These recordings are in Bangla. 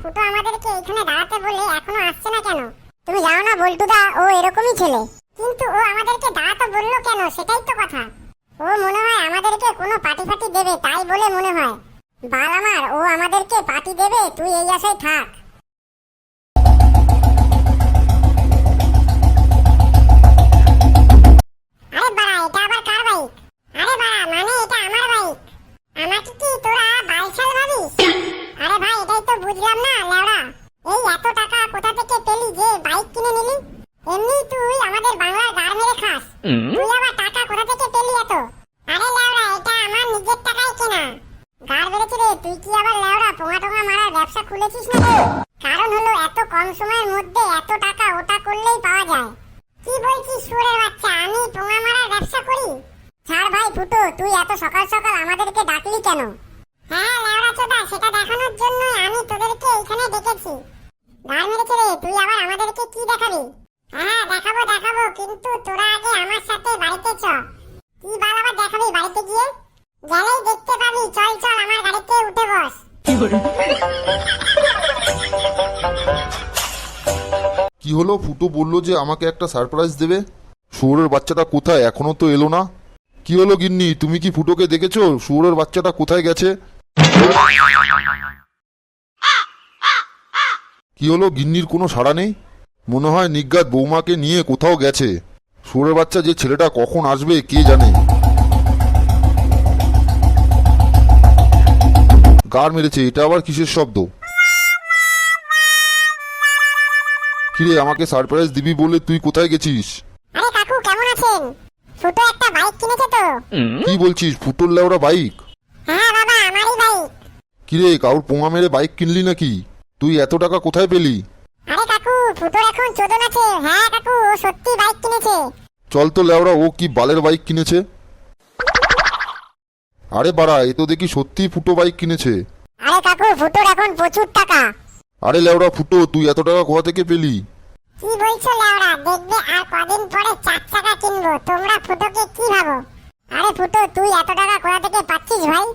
ফুটো আমাদেরকে এখানে দাঁড়াতে বলে এখনও আসছে না কেন? তুমি জানো না বল্টুদা, ও এরকমই ছেলে। কিন্তু ও আমাদেরকে দাঁড়াতে বলল কেন সেটাই তো কথা। ও মনে হয় আমাদেরকে কোনো পাটি ফাটি দেবে, তাই বলে মনে হয়। বাল আমার, ও আমাদেরকে পাটি দেবে, তুই এই আশায় থাক। তো বুঝলাম না লেওড়া। এই এত টাকা কোথা থেকে পেলি যে বাইক কিনে নিলি? এমনি তুই আমাদের বাংলার গাড় মেরে খাস। তুই আবার টাকা কোথা থেকে পেলি এত? আরে লেওড়া এটা আমার নিজের টাকায় কেনা। গাড় বেড়েছে রে তুই কি আবার লেওড়া পোঙা টোঙা মারার ব্যবসা খুলেছিস নাকি? কারণ হলো এত কম সময়ের মধ্যে এত টাকা ওটা করলেই পাওয়া যায়। কি বলছিস সুরের বাচ্চা আমি পোঙা মারার ব্যবসা করি? ছাড় ভাই ফুটো তুই এত সকাল সকাল আমাদেরকে ডাকলি কেন হ্যাঁ লেওড়া চোদা সেটা দেখানোর জন্য আমি এখানে ডেকেছি গার মেরেছে রে, তুই আবার আমাদেরকে কি দেখাবি? হ্যাঁ দেখাবো দেখাবো, কিন্তু তোরা আগে আমার সাথে বাড়িতে চ। কি বাল আবার দেখাবি বাড়িতে গিয়ে? গেলেই দেখতে পাবি, চল চল, আমার গাড়িতে উঠে বস। কি হলো? ফুটো বলল যে আমাকে একটা সারপ্রাইজ দেবে। শুয়োরের বাচ্চাটা কোথায়? এখনও তো এলো না। কি হলো গিন্নি? তুমি কি ফুটোকে দেখেছ? শুয়োরের বাচ্চাটা কোথায় গেছে? কি হলো? গিন্নির কোনো সাড়া নেই? মনে হয় নিজ্ঞাত বৌমাকে নিয়ে কোথাও গেছে। শুয়োরের বাচ্চা যে ছেলেটা কখন আসবে কে জানে? গার মেরেছে এটা আবার কিসের শব্দ? কিরে আমাকে সারপ্রাইজ দিবি বলে তুই কোথায় গেছিস? আরে কাকু কেমন আছেন? ছোট একটা বাইক কিনেছে তো। কি বলছিস? ফুটোর লেওরা বাইক? হ্যাঁ বাবা আমারই বাইক। কিরে কাউর পোঙা মেরে বাইক কিনলি নাকি? তুই এত টাকা কোথায় পেলি? আরে কাকু ফুটোর এখন চোদন আছে। হ্যাঁ কাকু ও সত্যি বাইক কিনেছে। চল তো লেওরা ও কি বালের বাইক কিনেছে? আরে বাড়া এ তো দেখি সত্যি ফুটো বাইক কিনেছে। আরে কাকু ফুটোর এখন প্রচুর টাকা। আরে লেওরা ফুটো তুই এত টাকা কোথা থেকে পেলি? কি বলছো লেওড়া দেখবে আর কদিন পরে চার চাকা কিনবো। তোমরা ফুটোকে কি ভাবো? আরে ফুটো তুই এত টাকা কোথা থেকে পাচ্ছিস ভাই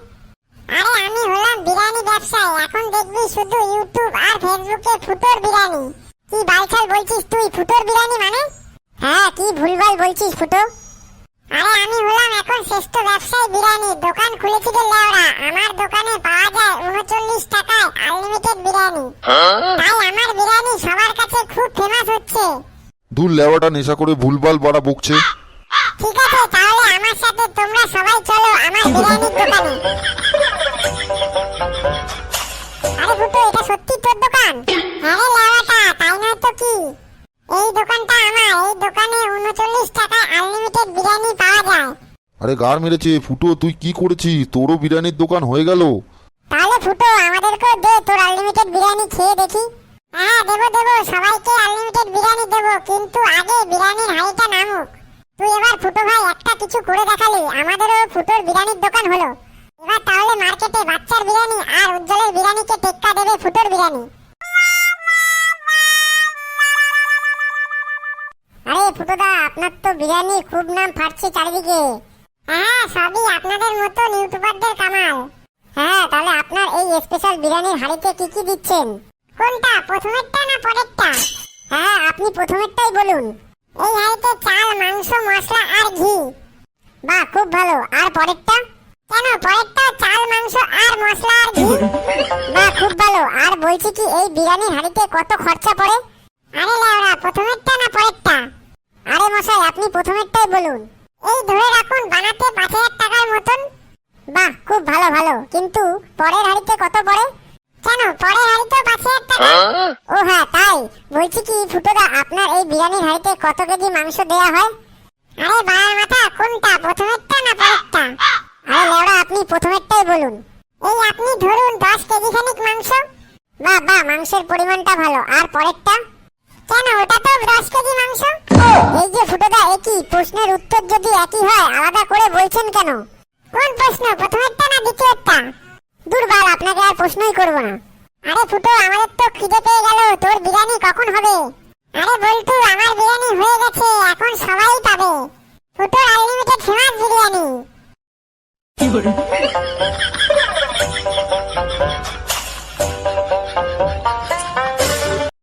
আরে আমি হলাম বিরিয়ানি ব্যবসায়ী এখন দেখবি শুধু ইউটিউব আর ফেসবুকে ফুটোর বিরিয়ানি। কি বালছাল বলছিস তুই ফুটোর বিরিয়ানি মানে? হ্যাঁ কি ভুলভাল বলছিস ফুটো? আরে আমি হলাম এখন শ্রেষ্ঠ ব্যবসায়ী বিরিয়ানি দোকান খুলেছি রে লেওড়া আমার দোকানে পাওয়া যায় উনচল্লিশ টাকায় আনলিমিটেড বিরিয়ানি। তাই আমার বিরিয়ানি সবার কাছে খুব ফেমাস হচ্ছে। দূর লেওয়াটা নেশা করে ভুলভাল বাড়া বকছে। ঠিক আছে তাহলে আমার সাথে তোমরা সবাই চলো আমার বিরিয়ানির দোকানে। এটা সত্যি তোর দোকান? আরে লেওয়াটা তাই নয় তো কি? এই দোকানটা আমার এই দোকানে উনচল্লিশ টাকায় আনলিমিটেড বিরিয়ানি পাওয়া যায়। আরে গার মেরেছে ফুটো তুই কি করেছিস? তোরও বিরিয়ানির দোকান হয়ে গেল। তাহলে ফুটো আমাদেরকেও দে তোর আনলিমিটেড বিরিয়ানি খেয়ে দেখি। হ্যাঁ দেবো দেবো সবাইকে আনলিমিটেড বিরিয়ানি দেবো কিন্তু আগে বিরিয়ানির হাড়িটা নামুক। তুই এবার ফুটো ভাই একটা কিছু করে দেখালি আমাদেরও ফুটোর বিরিয়ানির দোকান হলো। এবার তাহলে মার্কেটে বাচ্চার বিরিয়ানি আর উজ্জ্বলের বিরিয়ানিকে টেক্কা দেবে ফুটোর বিরিয়ানি। আরে ফুটোদা, আপনার তো বিরিয়ানি খুব নাম ফাটছে চারিদিকে। হ্যাঁ সবই আপনাদের মতন ইউটিউবারদের কামাল। হ্যাঁ তাহলে আপনার এই স্পেশাল বিরিয়ানির হাড়িতে কি কি দিচ্ছেন? কোনটা, প্রথমেরটা না পরেরটা? হ্যাঁ আপনি প্রথমেরটাই বলুন। এই হাড়িতে চাল, মাংস, মশলা আর ঘি। বাহ, খুব ভালো। আর পরেরটা? কেন পরেরটা চাল মাংস আর মশলা আর ঘি? খুব ভালো আর বলছি কি এই বিরিয়ানির হাড়িতে কত খরচা পড়ে? আরে লেওরা প্রথমেরটা না পরেরটা? আরে মশাই আপনি প্রথমেরটাই বলুন। এই ধরে রাখুন বানাতে পাঁচ হাজার টাকার মতন। বাহ খুব ভালো ভালো। কিন্তু পরের হাড়িতে কত পড়ে? কেন পরের হাড়িতেও পাঁচ হাজার টাকা? ও হ্যাঁ তাই। বলছি কি ফুটোদা আপনার এই বিরিয়ানির হাড়িতে কত কেজি মাংস দেয়া হয়? আরে বাড়ার মাথা কোনটা প্রথমেরটা না পরেরটা আরে লেওড়া আপনি প্রথমেরটাই বলুন এই আপনি ধরুন দশ কেজি খানিক মাংস বাহ বাহ মাংসের পরিমাণটা ভালো আর পরেরটা কেন ওটা তো দশ কেজি মাংস এই যে ফুটোদা একই প্রশ্নের উত্তর যদি একই হয়, আলাদা করে বলছেন কেন? কোন প্রশ্ন? প্রথমেরটা না দ্বিতীয়টা দুর্বল, আপনাকে আর প্রশ্নই করব না। আরে ফুটো, আমাদের তো খিদে পেয়ে গেল, তোর বিরিয়ানি কখন হবে? আরে বল্টু, আমার বিরিয়ানি হয়ে গেছে, এখন সবাই পাবে। ফুটোর আনলিমিটেড ফেমাস বিরিয়ানি।